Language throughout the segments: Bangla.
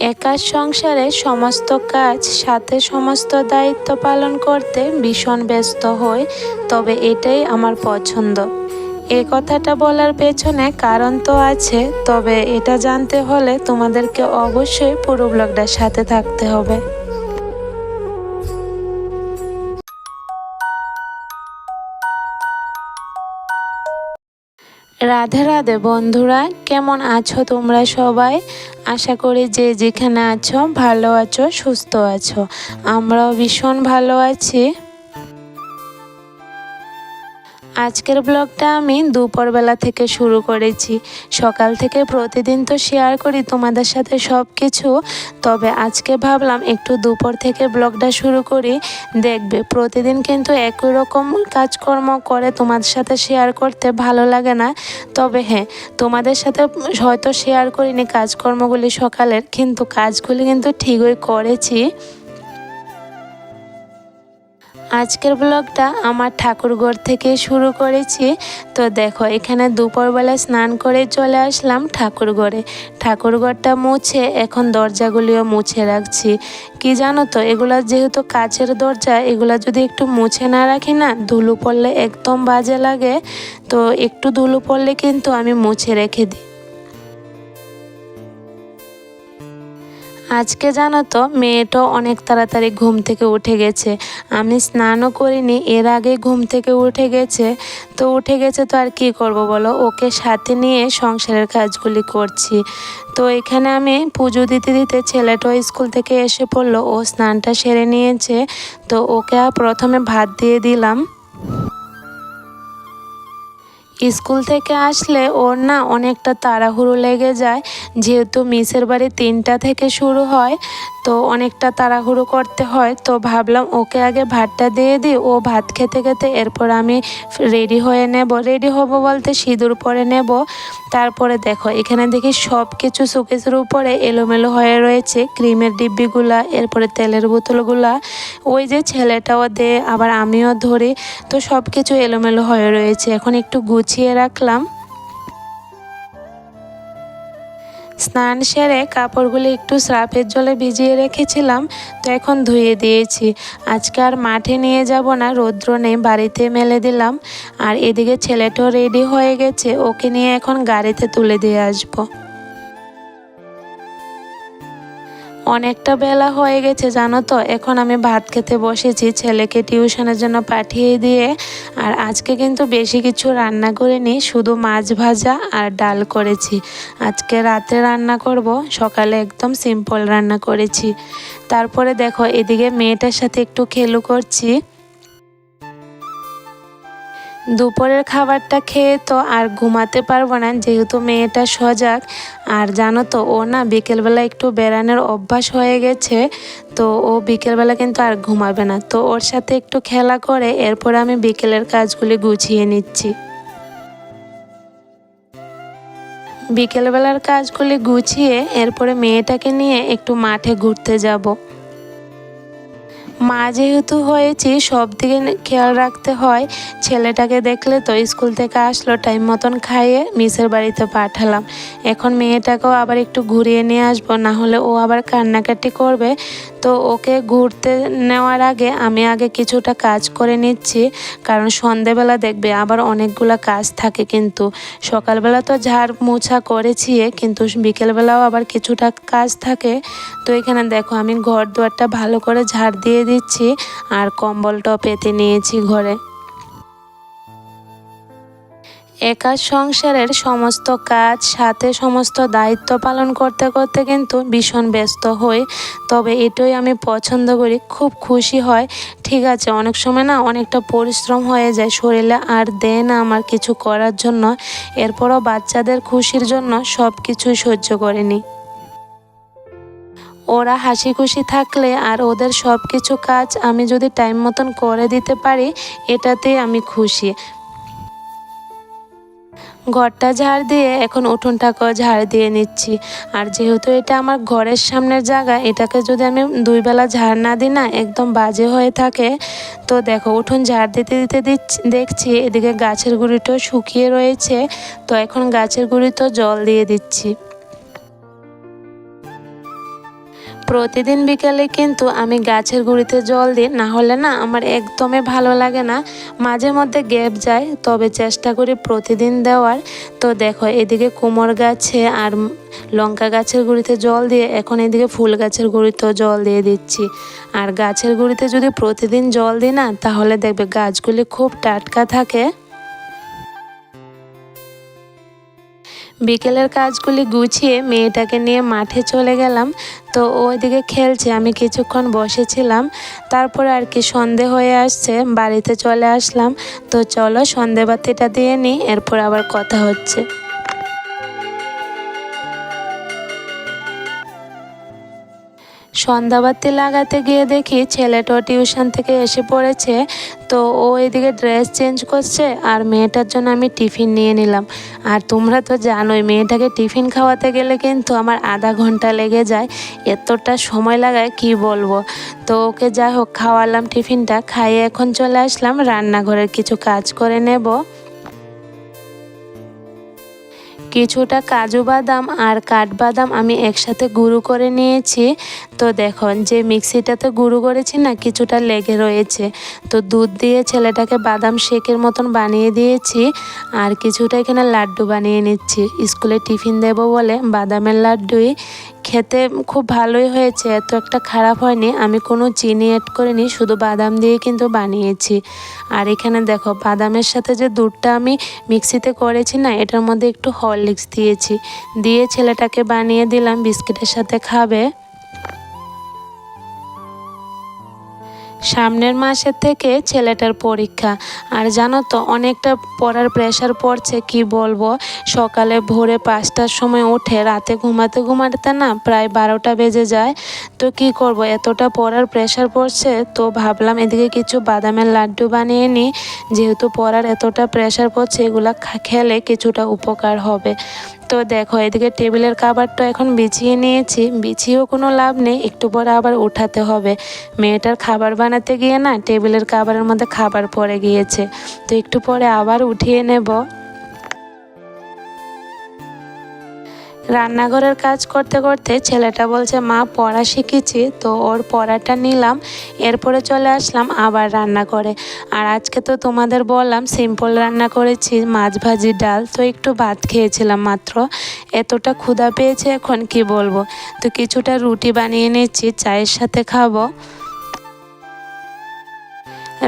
একা সংসারে সমস্ত কাজ সাথে সমস্ত দায়িত্ব পালন করতে ভীষণ ব্যস্ত হই, তবে এটাই আমার পছন্দ। এই কথাটা বলার পেছনে কারণ তো আছে, তবে এটা জানতে হলে তোমাদেরকে অবশ্যই পুরো ব্লগটার সাথে থাকতে হবে। রাধে রাধে বন্ধুরা, কেমন আছো তোমরা সবাই? আশা করি যে যেখানে আছো, ভালো আছো, সুস্থ আছো। আমরাও ভীষণ ভালো আছি। আজকের ব্লগটা আমি দুপুরবেলা থেকে শুরু করেছি। সকাল থেকে প্রতিদিন তো শেয়ার করি তোমাদের সাথে সব কিছু তবে আজকে ভাবলাম একটু দুপুর থেকে ব্লগটা শুরু করি। দেখবে প্রতিদিন কিন্তু একই রকম কাজকর্ম করে তোমাদের সাথে শেয়ার করতে ভালো লাগে না। তবে হ্যাঁ তোমাদের সাথে হয়তো শেয়ার করিনি কাজকর্মগুলি সকালের, কিন্তু কাজগুলি কিন্তু ঠিকই করেছি। আজকের ব্লগটা আমার ঠাকুরঘর থেকে শুরু করেছি। তো দেখো, এখানে দুপুরবেলা স্নান করে চলে আসলাম ঠাকুরঘরে ঠাকুরঘরটা মুছে এখন দরজাগুলিও মুছে রাখছি। কি জানো তো, এগুলা যেহেতু কাচের দরজা, এগুলা যদি একটু মুছে না রাখি না, ধুলো পড়লে একদম বাজে লাগে। তো একটু ধুলো পড়লে কিন্তু আমি মুছে রেখে দিই। আজকে জানো তো মেয়েটাও অনেক তাড়াতাড়ি ঘুম থেকে উঠে গেছে। আমি স্নানও করিনি, এর আগে ঘুম থেকে উঠে গেছে। তো উঠে গেছে তো আর কি করব বলো? ওকে সাথে নিয়ে সংসারের কাজগুলি করছি। তো এখানে আমি পুজো দিতে দিতে ছেলেটাও স্কুল থেকে এসে পড়ল, ও স্নানটা সেরে নিয়েছে। তো ওকে প্রথমে ভাত দিয়ে দিলাম। স্কুল থেকে আসলে ওর না অনেকটা তাড়াহুড়ো লেগে যায়, যেহেতু মিসের বাড়ি তিনটা থেকে শুরু হয়, তো অনেকটা তাড়াহুড়ো করতে হয়। তো ভাবলাম ওকে আগে ভাতটা দিয়ে দিই, ও ভাত খেতে খেতে এরপর আমি রেডি হয়ে নেব। রেডি হব বলতে সিঁদুর পরে নেব। তারপরে দেখো, এখানে দেখি সব কিছু সুকেসের উপরে এলোমেলো হয়ে রয়েছে। ক্রিমের ডিব্বিগুলা, এরপরে তেলের বোতলগুলা। ওই যে ছেলেটাও দে, আবার আমিও ধরি। তো সব কিছু এলোমেলো হয়ে রয়েছে। এখন একটু গুছিয়ে রাখলাম। স্নান সেরে কাপড়গুলি একটু স্রাফের জলে ভিজিয়ে রেখেছিলাম, তো এখন ধুয়ে দিয়েছি। আজকে আর মাঠে নিয়ে যাব না, রৌদ্র নেই, বাড়িতে মেলে দিলাম। আর এদিকে ছেলেটাও রেডি হয়ে গেছে, ওকে নিয়ে এখন গাড়িতে তুলে দিয়ে আসব। অনেকটা বেলা হয়ে গেছে, জানো তো? এখন আমি ভাত খেতে বসেছি, ছেলেকে টিউশনের জন্য পাঠিয়ে দিয়ে। আর আজকে কিন্তু বেশি কিছু রান্না করিনি, শুধু মাছ ভাজা আর ডাল করেছি। আজকে রাতে রান্না করব, সকালে একদম সিম্পল রান্না করেছি। তারপরে দেখো, এদিকে মেয়েটার সাথে একটু খেলু করছি। দুপুরের খাবারটা খেয়ে তো আর ঘুমাতে পারব না, যেহেতু মেয়েটা সজাগ। আর জানো তো, ও না বিকেলবেলা একটু বেড়ানোর অভ্যাস হয়ে গেছে, তো ও বিকেলবেলা কিন্তু আর ঘুমাবে না। তো ওর সাথে একটু খেলা করে, এরপর আমি বিকেলের কাজগুলি গুছিয়ে নিচ্ছি। বিকেলবেলার কাজগুলি গুছিয়ে, এরপরে মেয়েটাকে নিয়ে একটু মাঠে ঘুরতে যাব। মা যেহেতু হয়েছি সব দিকে খেয়াল রাখতে হয়। ছেলেটাকে দেখলে তো স্কুল থেকে আসলো, টাইম মতন খাইয়ে মিসের বাড়িতে পাঠালাম। এখন মেয়েটাকেও আবার একটু ঘুরিয়ে নিয়ে আসব, না হলে ও আবার কান্নাকাটি করবে। তো ওকে ঘুরতে নেওয়ার আগে আমি আগে কিছুটা কাজ করে নিচ্ছি, কারণ সন্ধেবেলা দেখবে আবার অনেকগুলো কাজ থাকে কিন্তু। সকালবেলা তো ঝাড় মোছা করেছি, কিন্তু বিকেলবেলাও আবার কিছুটা কাজ থাকে। তো এখানে দেখো, আমি ঘর দুয়ারটা ভালো করে ঝাড় দিয়ে দিচ্ছি আর কম্বলটাও পেতে নিয়েছি ঘরে। একা সংসারের সমস্ত কাজ, সাথে সমস্ত দায়িত্ব পালন করতে করতে কিন্তু ভীষণ ব্যস্ত হই। তবে এটাই আমি পছন্দ করি, খুব খুশি হয়। ঠিক আছে, অনেক সময় না অনেকটা পরিশ্রম হয়ে যায় শরীরে আর দেয় না আমার কিছু করার জন্য। এরপরও বাচ্চাদের খুশির জন্য সব কিছুই সহ্য করে নিই ওরা হাসি খুশি থাকলে আর ওদের সব কিছু কাজ আমি যদি টাইম মতন করে দিতে পারি, এটাতেই আমি খুশি। ঘরটা ঝাড় দিয়ে এখন উঠোনটাকেও ঝাড় দিয়ে নিচ্ছি। আর যেহেতু এটা আমার ঘরের সামনের জায়গা, এটাকে যদি আমি দুই বেলা ঝাড় না দিই না, একদম বাজে হয়ে থাকে। তো দেখো, উঠোন ঝাড় দিতে দিতে দেখছি এদিকে গাছের গুঁড়িটাও শুকিয়ে রয়েছে। তো এখন গাছের গুঁড়িতেও জল দিয়ে দিচ্ছি। প্রতিদিন বিকালে কিন্তু আমি গাছের গুঁড়িতে জল দিই, না হলে না আমার একদমই ভালো লাগে না। মাঝে মধ্যে গ্যাপ যায়, তবে চেষ্টা করি প্রতিদিন দেওয়ার। তো দেখো, এদিকে কুমোর গাছে আর লঙ্কা গাছের গুঁড়িতে জল দিয়ে, এখন এদিকে ফুল গাছের গুঁড়িতেও জল দিয়ে দিচ্ছি। আর গাছের গুঁড়িতে যদি প্রতিদিন জল দিই না, তাহলে দেখবে গাছগুলি খুব টাটকা থাকে। বিকেলের কাজগুলি গুছিয়ে মেয়েটাকে নিয়ে মাঠে চলে গেলাম। তো ওইদিকে খেলছে, আমি কিছুক্ষণ বসেছিলাম। তারপর আর কি সন্ধে হয়ে আসছে, বাড়িতে চলে আসলাম। তো চলো সন্ধে বাতিটা দিয়ে নিই, এরপর আবার কথা হচ্ছে। সন্ধ্যাবাতি লাগাতে গিয়ে দেখি ছেলেটাও টিউশন থেকে এসে পড়েছে। তো ও এদিকে ড্রেস চেঞ্জ করছে আর মেয়েটার জন্য আমি টিফিন নিয়ে নিলাম। আর তোমরা তো জানোই, মেয়েটাকে টিফিন খাওয়াতে গেলে কিন্তু আমার আধা ঘণ্টা লেগে যায়। এতটা সময় লাগায়, কি বলব? তো ওকে যাই হোক, খাওয়ালাম টিফিনটা, খাইয়ে এখন চলে আসলাম। রান্নাঘরের কিছু কাজ করে নেব। কিছুটা কাজু বাদাম আর কাঠবাদাম আমি একসাথে গুঁড়ো করে নিয়েছি। তো দেখুন, যে মিক্সিটাতে গুঁড়ো করেছি না, কিছুটা লেগে রয়েছে। তো দুধ দিয়ে ছেলেটাকে বাদাম শেকের মতন বানিয়ে দিয়েছি আর কিছুটা এখানে লাড্ডু বানিয়ে নিচ্ছি। স্কুলে টিফিন দেব বলে বাদামের লাড্ডুই খেতে খুব ভালোই হয়েছে, এত একটা খারাপ হয়নি। আমি কোনো চিনি অ্যাড করিনি, শুধু বাদাম দিয়ে কিন্তু বানিয়েছি। আর এখানে দেখো, বাদামের সাথে যে দুধটা আমি মিক্সিতে করেছি না, এটার মধ্যে একটু হরলিক্স দিয়েছি। দিয়ে ছেলেটাকে বানিয়ে দিলাম, বিস্কিটের সাথে খাবে। সামনের মাসের থেকে ছেলেটার পরীক্ষা। আর জানো তো, অনেকটা পড়ার প্রেশার পড়ছে, কি বলব? সকালে ভোরে পাঁচটার সময় উঠে, রাতে ঘুমাতে ঘুমাতে না প্রায় বারোটা বেজে যায়। তো কি করব, এতটা পড়ার প্রেশার পড়ছে, তো ভাবলাম এদিকে কিছু বাদামের লাড্ডু বানিয়ে নিই। যেহেতু পড়ার এতটা প্রেশার পড়ছে, এগুলা খেলে কিছুটা উপকার হবে। তো দেখো, এদিকে টেবিলের খাবারটা এখন বিছিয়ে নিয়েছি। বিছিয়েও কোনো লাভ নেই, একটু পরে আবার উঠাতে হবে। মেয়েটার খাবার বানাতে গিয়ে না টেবিলের খাবারের মধ্যে খাবার পড়ে গিয়েছে। তো একটু পরে আবার উঠিয়ে নেব। রান্নাঘরের কাজ করতে করতে ছেলেটা বলছে, মা, পড়া শিখেছি। তো ওর পড়াটা নিলাম, এরপরে চলে আসলাম আবার রান্না করে আর আজকে তো তোমাদের বললাম, সিম্পল রান্না করেছি, মাছ ভাজি, ডাল। তো একটু ভাত খেয়েছিলাম মাত্র। এতটা ক্ষুধা পেয়েছে এখন, কি বলব? তো কিছুটা রুটি বানিয়ে নিচ্ছি, চায়ের সাথে খাব।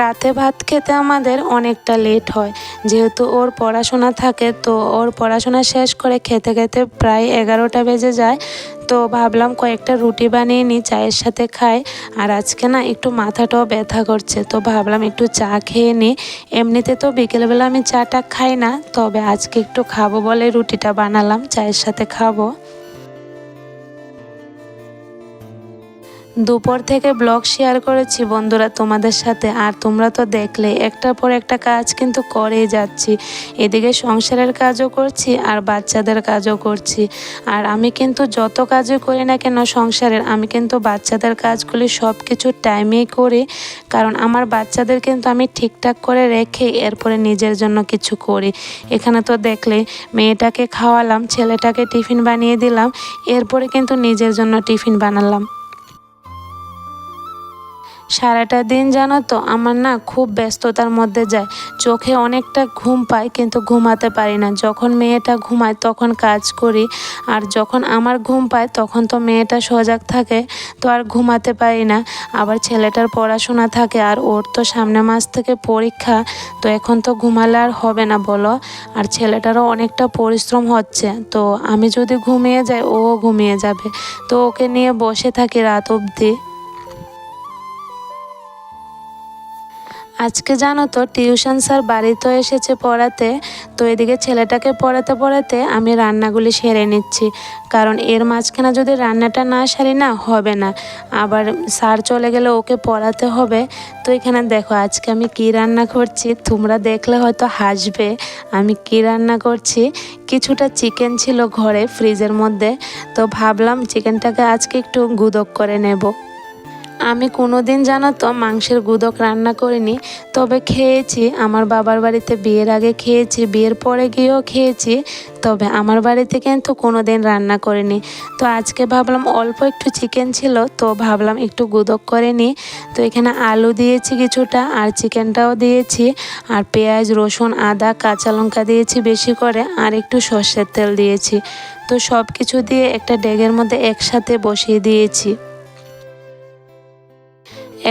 রাতে ভাত খেতে আমাদের অনেকটা লেট হয়। যেহেতু ওর পড়াশোনা থাকে, তো ওর পড়াশোনা শেষ করে খেতে খেতে প্রায় এগারোটা বেজে যায়। তো ভাবলাম কয়েকটা রুটি বানিয়ে নিই, চায়ের সাথে খাই। আর আজকে না একটু মাথাটাও ব্যথা করছে, তো ভাবলাম একটু চা খেয়ে নিই। এমনিতে তো বিকেলবেলা আমি চাটা খাই না, তবে আজকে একটু খাব বলে রুটিটা বানালাম, চায়ের সাথে খাব। দুপুর থেকে ব্লগ শেয়ার করেছি বন্ধুরা তোমাদের সাথে, আর তোমরা তো দেখলে, একটার পর একটা কাজ কিন্তু করেই যাচ্ছি। এদিকে সংসারের কাজও করছি, আর বাচ্চাদের কাজও করছি। আর আমি কিন্তু যত কাজই করি না কেন সংসারের, আমি কিন্তু বাচ্চাদের কাজগুলি সব কিছু টাইমেই করি, কারণ আমার বাচ্চাদের কিন্তু আমি ঠিকঠাক করে রেখে এরপরে নিজের জন্য কিছু করি। এখানে তো দেখলে, মেয়েটাকে খাওয়ালাম, ছেলেটাকে টিফিন বানিয়ে দিলাম, এরপরে কিন্তু নিজের জন্য টিফিন বানালাম। সারাটা দিন জানো তো আমার না খুব ব্যস্ততার মধ্যে যায়। চোখে অনেকটা ঘুম পাই কিন্তু ঘুমাতে পারি না। যখন মেয়েটা ঘুমায় তখন কাজ করি আর যখন আমার ঘুম পায় তখন তো মেয়েটা সজাগ থাকে তো আর ঘুমাতে পারি না। আবার ছেলেটার পড়াশোনা থাকে আর ওর তো সামনে মাস থেকে পরীক্ষা তো এখন তো ঘুমালে আর হবে না বলো। আর ছেলেটারও অনেকটা পরিশ্রম হচ্ছে তো আমি যদি ঘুমিয়ে যাই ও ঘুমিয়ে যাবে। তো ওকে নিয়ে বসে থাকি রাত অবধি। আজকে জানো তো, টিউশন স্যার বাড়িতেও এসেছে পড়াতে, তো এদিকে ছেলেটাকে পড়াতে পড়াতে আমি রান্নাগুলি সেরে নিচ্ছি। কারণ এর মাঝখানে যদি রান্নাটা না সারি না, হবে না। আবার স্যার চলে গেলে ওকে পড়াতে হবে। তো এখানে দেখো, আজকে আমি কি রান্না করছি, তোমরা দেখলে হয়তো হাসবে, আমি কি রান্না করছি। কিছুটা চিকেন ছিল ঘরে, ফ্রিজের মধ্যে। তো ভাবলাম চিকেনটাকে আজকে একটু গুদক করে নেব। আমি কোনো দিন জানো তো মাংসের গুদক রান্না করিনি, তবে খেয়েছি। আমার বাবার বাড়িতে বিয়ের আগে খেয়েছি, বিয়ের পরে গিয়েও খেয়েছি, তবে আমার বাড়িতে কিন্তু কোনো দিন রান্না করিনি। তো আজকে ভাবলাম অল্প একটু চিকেন ছিল, তো ভাবলাম একটু গুদক করে নিই। তো এখানে আলু দিয়েছি কিছুটা, আর চিকেনটাও দিয়েছি, আর পেঁয়াজ, রসুন, আদা, কাঁচা লঙ্কা দিয়েছি বেশি করে, আর একটু সর্ষের তেল দিয়েছি। তো সব কিছু দিয়ে একটা ডেগের মধ্যে একসাথে বসিয়ে দিয়েছি।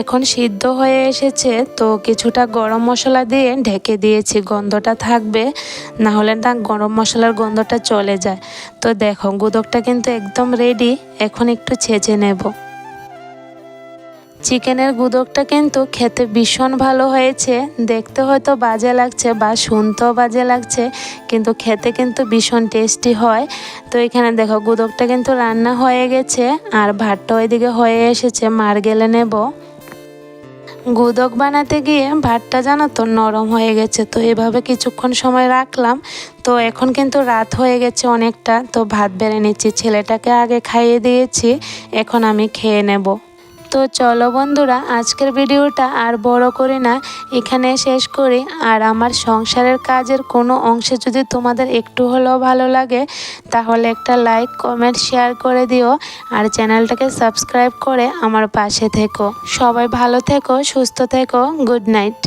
এখন সিদ্ধ হয়ে এসেছে, তো কিছুটা গরম মশলা দিয়ে ঢেকে দিয়েছি, গন্ধটা থাকবে না হলে না গরম মশলার গন্ধটা চলে যায়। তো দেখো গুদকটা কিন্তু একদম রেডি এখন একটু ছেঁচে নেব। চিকেনের গুদকটা কিন্তু খেতে ভীষণ ভালো হয়েছে, দেখতে হয়তো বাজে লাগছে বা শুনতেও বাজে লাগছে, কিন্তু খেতে কিন্তু ভীষণ টেস্টি হয়। তো এখানে দেখো গুদকটা কিন্তু রান্না হয়ে গেছে, আর ভাতটা ওইদিকে হয়ে এসেছে মার গেলে নেব। গুদক বানাতে গিয়ে ভাতটা জানো তো নরম হয়ে গেছে। তো এভাবে কিছুক্ষণ সময় রাখলাম। তো এখন কিন্তু রাত হয়ে গেছে অনেকটা। তো ভাত বেড়ে নিচ্ছি। ছেলেটাকে আগে খাইয়ে দিয়েছি। এখন আমি খেয়ে নেব। তো চলো বন্ধুরা, আজকের ভিডিওটা আর বড় করে না, এখানে শেষ করি। আর আমার সংসারের কাজের কোনো অংশে যদি তোমাদের একটু হলেও ভালো লাগে, তাহলে একটা লাইক, কমেন্ট, শেয়ার করে দিও। আর চ্যানেলটাকে সাবস্ক্রাইব করে আমার পাশে থেকো। সবাই ভালো থেকো, সুস্থ থেকো, গুড নাইট।